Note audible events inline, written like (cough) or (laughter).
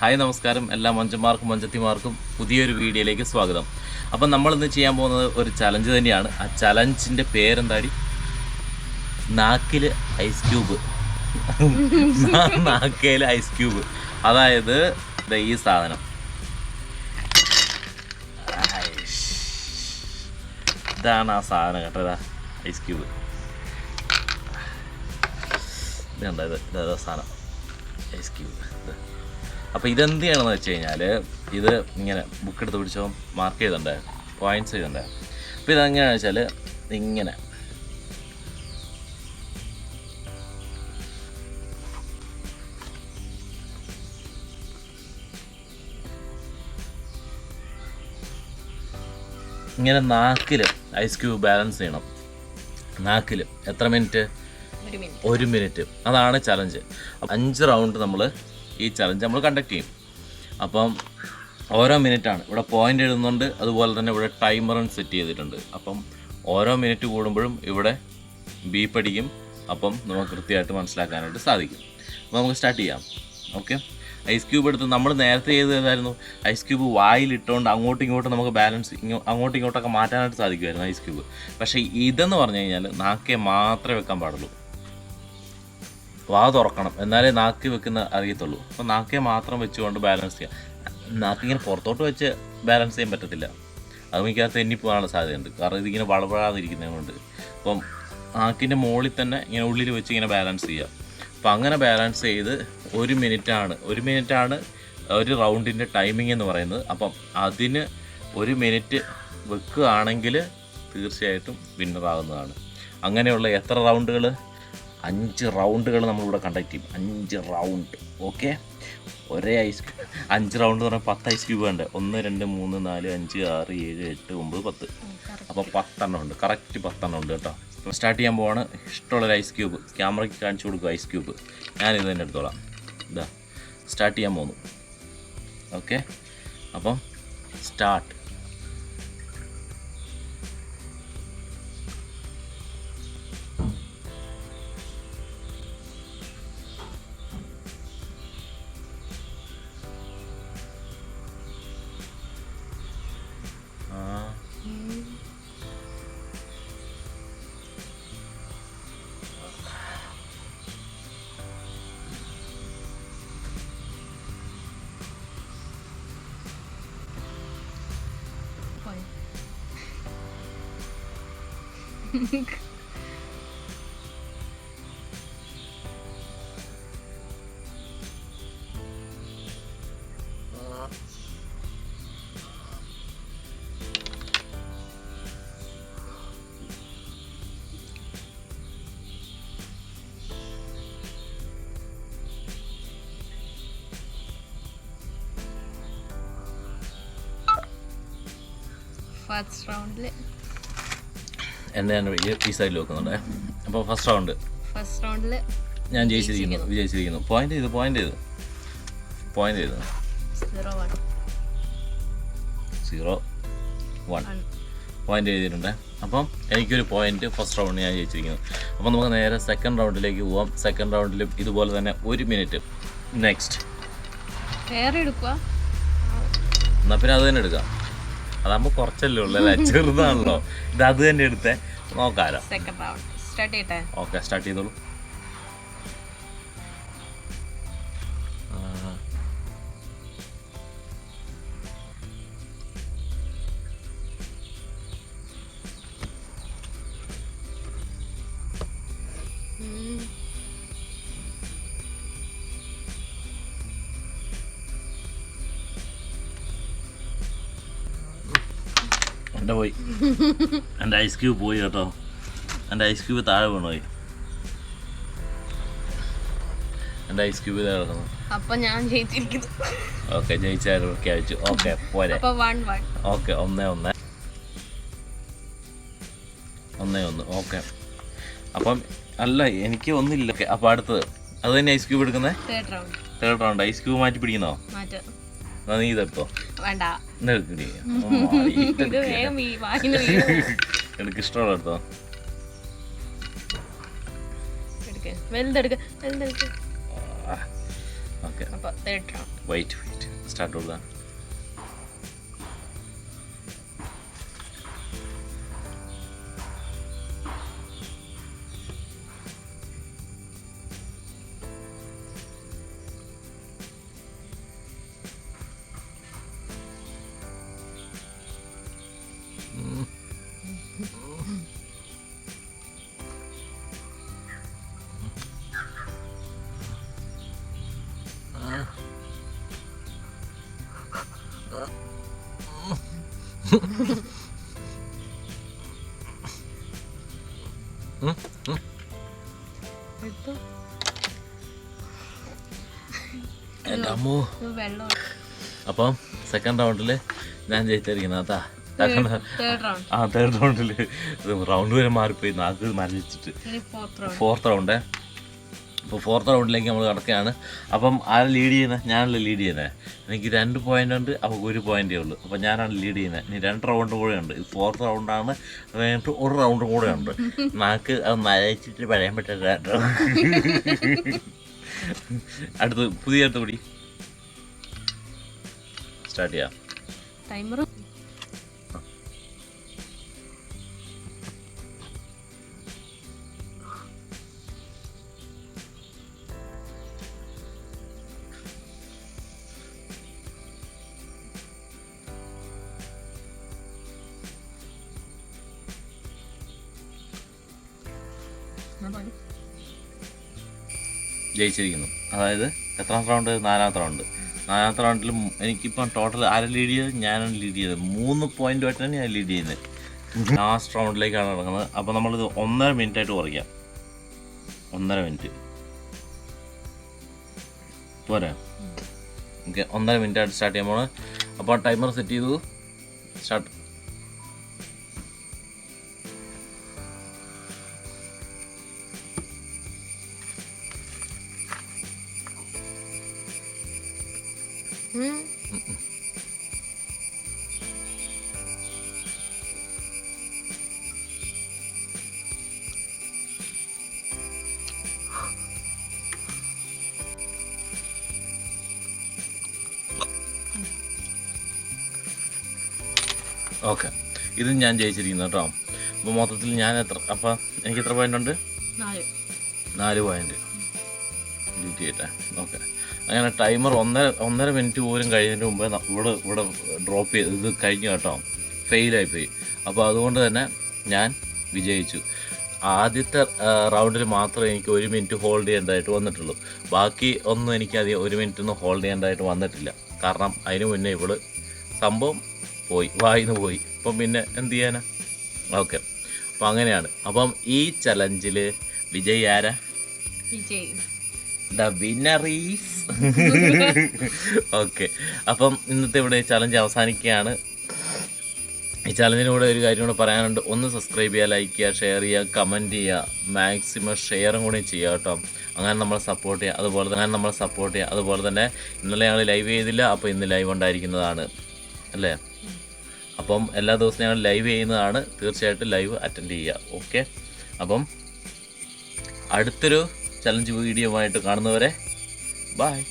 Hi നമസ്കാരം. എല്ലാ മഞ്ചന്മാർക്കും മഞ്ചത്തിമാർക്കും പുതിയൊരു വീഡിയോയിലേക്ക് സ്വാഗതം. അപ്പം നമ്മളിന്ന് ചെയ്യാൻ പോകുന്നത് ഒരു ചലഞ്ച് തന്നെയാണ്. ആ ചലഞ്ചിന്റെ പേരെന്താടി? നാക്കിൽ ഐസ് ക്യൂബ് നാക്കയിൽ ഐസ് ക്യൂബ് അതായത് ഈ സാധനം. ഇതാണ് ആ സാധനം കേട്ടോ ഐസ് ക്യൂബ് ഇതാണ്ടത് ഇത്? സാധനം. ഐസ് ക്യൂബ് അപ്പോൾ ഇതെന്ത് ചെയ്യണമെന്ന് വെച്ച് കഴിഞ്ഞാൽ ഇത് ഇങ്ങനെ ബുക്ക് എടുത്ത് പിടിച്ചോ മാർക്ക് ചെയ്തിട്ടുണ്ട് പോയിന്റ്സ് ചെയ്തിട്ടുണ്ട് അപ്പോൾ ഇതെങ്ങനെയാണെന്ന് വെച്ചാൽ ഇങ്ങനെ. ഇങ്ങനെ നാക്കിൽ ഐസ് ക്യൂബ് ബാലൻസ് ചെയ്യണം. നാക്കിൽ എത്ര മിനിറ്റ് ഒരു മിനിറ്റ് ഒരു മിനിറ്റ് അതാണ് ചലഞ്ച് അഞ്ച് റൗണ്ട് നമ്മൾ ഈ ചലഞ്ച് നമ്മൾ കണ്ടക്ട് ചെയ്യും. അപ്പം ഓരോ മിനിറ്റാണ് ഇവിടെ പോയിന്റ് എഴുതുന്നുണ്ട്. അതുപോലെ തന്നെ ഇവിടെ ടൈമറും സെറ്റ് ചെയ്തിട്ടുണ്ട്. അപ്പം ഓരോ മിനിറ്റ് കൂടുമ്പോഴും ഇവിടെ ബി അടിക്കും അപ്പം നമുക്ക് കൃത്യമായിട്ട് മനസ്സിലാക്കാനായിട്ട് സാധിക്കും. അപ്പോൾ നമുക്ക് സ്റ്റാർട്ട് ചെയ്യാം. ഓക്കെ ഐസ് ക്യൂബ് എടുത്ത് നമ്മൾ നേരത്തെ ചെയ്ത് ഏതായിരുന്നു ഐസ് ക്യൂബ് വായിലിട്ടുകൊണ്ട് അങ്ങോട്ടും ഇങ്ങോട്ടും നമുക്ക് ബാലൻസ് അങ്ങോട്ടും ഇങ്ങോട്ടൊക്കെ മാറ്റാനായിട്ട് സാധിക്കുമായിരുന്നു ഐസ് ക്യൂബ് പക്ഷേ ഇതെന്ന് പറഞ്ഞു കഴിഞ്ഞാൽ നാക്കെ മാത്രമേ വെക്കാൻ പാടുള്ളൂ. വാ തുറക്കണം. എന്നാലേ നാക്കി വെക്കുന്ന അറിയത്തുള്ളൂ. അപ്പോൾ നാക്കിയെ മാത്രം വെച്ചുകൊണ്ട് ബാലൻസ് ചെയ്യാം. നാക്കിങ്ങനെ പുറത്തോട്ട് വെച്ച് ബാലൻസ് ചെയ്യാൻ പറ്റത്തില്ല. അത് മിക്കകത്ത് തെന്നിപ്പോകാനുള്ള സാധ്യതയുണ്ട്. കാരണം ഇതിങ്ങനെ വളവഴാതിരിക്കുന്നതുകൊണ്ട് അപ്പം നാക്കിന്റെ മുകളിൽ തന്നെ ഇങ്ങനെ ഉള്ളിൽ വെച്ച് ഇങ്ങനെ ബാലൻസ് ചെയ്യുക അപ്പം അങ്ങനെ ബാലൻസ് ചെയ്ത് ഒരു മിനിറ്റാണ്. ഒരു മിനിറ്റാണ് ഒരു റൗണ്ടിന്റെ ടൈമിംഗ് എന്ന് പറയുന്നത്. അപ്പം അതിന് ഒരു മിനിറ്റ് വെക്കുകയാണെങ്കിൽ തീർച്ചയായിട്ടും വിന്നറാകുന്നതാണ് അങ്ങനെയുള്ള എത്ര റൗണ്ടുകൾ അഞ്ച് റൗണ്ടുകൾ നമ്മളിവിടെ കണ്ടക്ട് ചെയ്യും. അഞ്ച് റൗണ്ട്. ഓക്കെ ഒരേ ഐസ് ക്യൂബ് അഞ്ച് റൗണ്ട് എന്ന് പറഞ്ഞാൽ പത്ത് ഐസ് ക്യൂബ് ഉണ്ട് ഒന്ന് രണ്ട് മൂന്ന് നാല് അഞ്ച് ആറ് ഏഴ് എട്ട് ഒമ്പത് പത്ത്. അപ്പോൾ പത്തെണ്ണം ഉണ്ട്. കറക്റ്റ് പത്തെണ്ണം ഉണ്ട് കേട്ടോ. അപ്പോൾ സ്റ്റാർട്ട് ചെയ്യാൻ പോവാണ്. ഇഷ്ടമുള്ളൊരു ഐസ് ക്യൂബ് ക്യാമറയ്ക്ക് കാണിച്ചു കൊടുക്കും ഐസ് ക്യൂബ് ഞാനിത് തന്നെ എടുത്തോളാം. ഇതാ. സ്റ്റാർട്ട് ചെയ്യാൻ പോകുന്നു ഓക്കെ അപ്പം സ്റ്റാർട്ട് ഫസ്റ്റ് റൗണ്ടിൽ എന്റെ ഞാൻ ഈ- സൈഡിൽ വെക്കുന്നുണ്ട് അപ്പോൾ ഫസ്റ്റ് റൗണ്ട് ഫസ്റ്റ് റൗണ്ടിൽ ഞാൻ ജയിച്ചിരിക്കുന്നു വിജയിച്ചിരിക്കുന്നു. പോയിന്റ് ചെയ്ത് പോയിന്റ് ചെയ്ത്. പോയിന്റ് ചെയ്ത്. സീറോ വൺ പോയിന്റ് എഴുതിയിട്ടുണ്ട് അപ്പം എനിക്കൊരു പോയിന്റ് ഫസ്റ്റ് റൗണ്ട് ഞാൻ ജയിച്ചിരിക്കുന്നു. അപ്പം നമുക്ക് നേരെ സെക്കൻഡ് റൗണ്ടിലേക്ക് പോവാം. സെക്കൻഡ് റൗണ്ടിലും ഇതുപോലെ തന്നെ ഒരു മിനിറ്റ് നെക്സ്റ്റ് വേറെ എടുക്കുക എന്നാൽ പിന്നെ അത് തന്നെ എടുക്കാം. അതാകുമ്പോൾ കുറച്ചല്ലേ ഉള്ളു അല്ലേ? ചെറുതാണല്ലോ. ഇത് അത് തന്നെ എടുത്തേ. നോക്കാലോ. ഓക്കെ സ്റ്റാർട്ട് ചെയ്തോളൂ. എന്റെ പോയി എന്റെ ഐസ് ക്യൂബ് പോയി കേട്ടോ. എന്റെ ഐസ് ക്യൂബ് താഴെ വീണുപോയി എന്റെ ഐസ് ക്യൂബ് കിടക്കുന്നു അപ്പൊ ഞാൻ ജയിച്ചിരിക്കുന്നു. ഓക്കെ ജയിച്ചാൽ പ്രഖ്യാപിച്ചു ഓക്കെ പോരെ. ഓക്കെ ഒന്നേ ഒന്ന്. ഒന്നേ ഒന്ന്. ഓക്കെ. അപ്പം അല്ല എനിക്ക് ഒന്നില്ല. ഓക്കെ അടുത്തത്. അത് തന്നെ ഐസ് ക്യൂബ് എടുക്കുന്നത് തേർഡ് റൗണ്ട് ഐസ് ക്യൂബ് മാറ്റി പിടിക്കുന്നോ? നീ. (laughs) ഇതെടുത്തോ വേണ്ട എനിക്ക് ഇഷ്ടമുള്ള എടുത്തോ വലുതെടുക്ക് വലുതെടുക്ക് ഓക്കെ. അപ്പൊ third round wait wait start കൊടുക്കാം. എന്റെ അമ്മോ അപ്പം സെക്കൻഡ് റൗണ്ടിൽ ഞാൻ ജയിച്ചിരിക്കുന്നത് അതാ ആ തേർഡ് റൗണ്ടിൽ റൗണ്ട് വരെ മാറിപ്പോയി. നാക്ക് മരിച്ചിട്ട് ഫോർത്ത് റൗണ്ട് റൗണ്ട് ഫോർത്ത് റൗണ്ടിലേക്ക് നമ്മൾ കടക്കുകയാണ്. അപ്പം ആര് ലീഡ് ചെയ്യുന്നത് ഞാനല്ലേ ലീഡ് ചെയ്യുന്നത് എനിക്ക് രണ്ട് പോയിന്റ് ഉണ്ട് അപ്പോൾ ഒരു പോയിന്റേ ഉള്ളൂ. അപ്പോൾ ഞാനാണ് ലീഡ് ചെയ്യുന്നത് ഇനി രണ്ട് റൗണ്ട് കൂടെ ഉണ്ട്. ഇത് ഫോർത്ത് റൗണ്ടാണ് കഴിഞ്ഞിട്ട് ഒരു റൗണ്ട് കൂടെ ഉണ്ട്. നാക്ക് അത് നരച്ചിട്ട് പറയാൻ പറ്റില്ല അടുത്ത് പുതിയ അടുത്ത് കൂടി സ്റ്റാർട്ട് ചെയ്യാം. ടൈമർ ജയിച്ചിരിക്കുന്നു. അതായത് എത്രാമത്തെ റൗണ്ട് നാലാമത്തെ റൗണ്ട് നാലാമത്തെ റൗണ്ടിൽ എനിക്കിപ്പം ടോട്ടൽ ആരെ ലീഡ് ചെയ്തത്? ഞാനാണ് ലീഡ് ചെയ്തത്. മൂന്ന് പോയിന്റുമായിട്ടാണ് ഞാൻ ലീഡ് ചെയ്യുന്നത്. ലാസ്റ്റ് റൗണ്ടിലേക്കാണ് ഇറങ്ങുന്നത്. അപ്പോൾ നമ്മളിത് ഒന്നര മിനിറ്റ് ആയിട്ട് കുറയ്ക്കാം. ഒന്നര മിനിറ്റ് പോരാ? ഓക്കെ ഒന്നര മിനിറ്റ് ആയിട്ട് സ്റ്റാർട്ട് ചെയ്യുമ്പോൾ അപ്പോൾ ടൈമർ സെറ്റ് ചെയ്തു. Start okay. ഇത് ഞാൻ ജയിച്ചിരിക്കുന്നു കേട്ടോ. അപ്പോൾ മൊത്തത്തിൽ ഞാൻ എത്ര അപ്പം എനിക്ക് എത്ര പോയിന്റ് ഉണ്ട്? നാല്. പോയിന്റ് ചെയ്യട്ടെ ഓക്കെ. അങ്ങനെ ടൈമർ ഒന്നര ഒന്നര മിനിറ്റ് പോലും കഴിഞ്ഞതിന് മുമ്പേ ഇവിടെ ഇവിടെ ഡ്രോപ്പ് ചെയ്ത് ഇത് കഴിഞ്ഞു കേട്ടോ. ഫെയിലായിപ്പോയി അപ്പോൾ അതുകൊണ്ട് തന്നെ ഞാൻ വിജയിച്ചു. ആദ്യത്തെ റൗണ്ടിൽ മാത്രമേ എനിക്ക് ഒരു മിനിറ്റ് ഹോൾഡ് ചെയ്യേണ്ടതായിട്ട് വന്നിട്ടുള്ളൂ. ബാക്കി ഒന്നും എനിക്ക് അധികം ഒരു മിനിറ്റ് ഒന്നും ഹോൾഡ് ചെയ്യേണ്ടതായിട്ട് വന്നിട്ടില്ല. കാരണം അതിന് മുന്നേ ഇവൾ സംഭവം പോയി വായിന്ന് പോയി. അപ്പം പിന്നെ എന്ത് ചെയ്യാനാ? ഓക്കെ. അപ്പം അങ്ങനെയാണ്. അപ്പം ഈ ചലഞ്ചിൽ വിജയ് ആരാ? Vijay. The winner is. Okay. അപ്പം ഇന്നത്തെ ഇവിടെ ചലഞ്ച് അവസാനിക്കുകയാണ്. ഈ ചലഞ്ചിനൂടെ ഒരു കാര്യം കൂടെ പറയാനുണ്ട്. ഒന്ന് സബ്സ്ക്രൈബ് ചെയ്യുക ലൈക്ക് ചെയ്യുക ഷെയർ ചെയ്യുക കമന്റ് ചെയ്യുക. മാക്സിമം ഷെയറും കൂടി ചെയ്യുക കേട്ടോ. അങ്ങനെ നമ്മളെ സപ്പോർട്ട് ചെയ്യുക. അതുപോലെ തന്നെ നമ്മളെ സപ്പോർട്ട് ചെയ്യുക. അതുപോലെ തന്നെ ഇന്നലെ ഞങ്ങൾ ലൈവ് ചെയ്തില്ല. അപ്പോൾ ഇന്ന് ലൈവ് ഉണ്ടായിരിക്കുന്നതാണ്. അല്ലേ? അപ്പം എല്ലാ ദിവസവും ഞങ്ങൾ ലൈവ് ചെയ്യുന്നതാണ്. തീർച്ചയായിട്ടും ലൈവ് അറ്റൻഡ് ചെയ്യുക. ഓക്കെ അപ്പം അടുത്തൊരു ചലഞ്ച് വീഡിയോ ആയിട്ട് കാണുന്നവരെ. ബായ്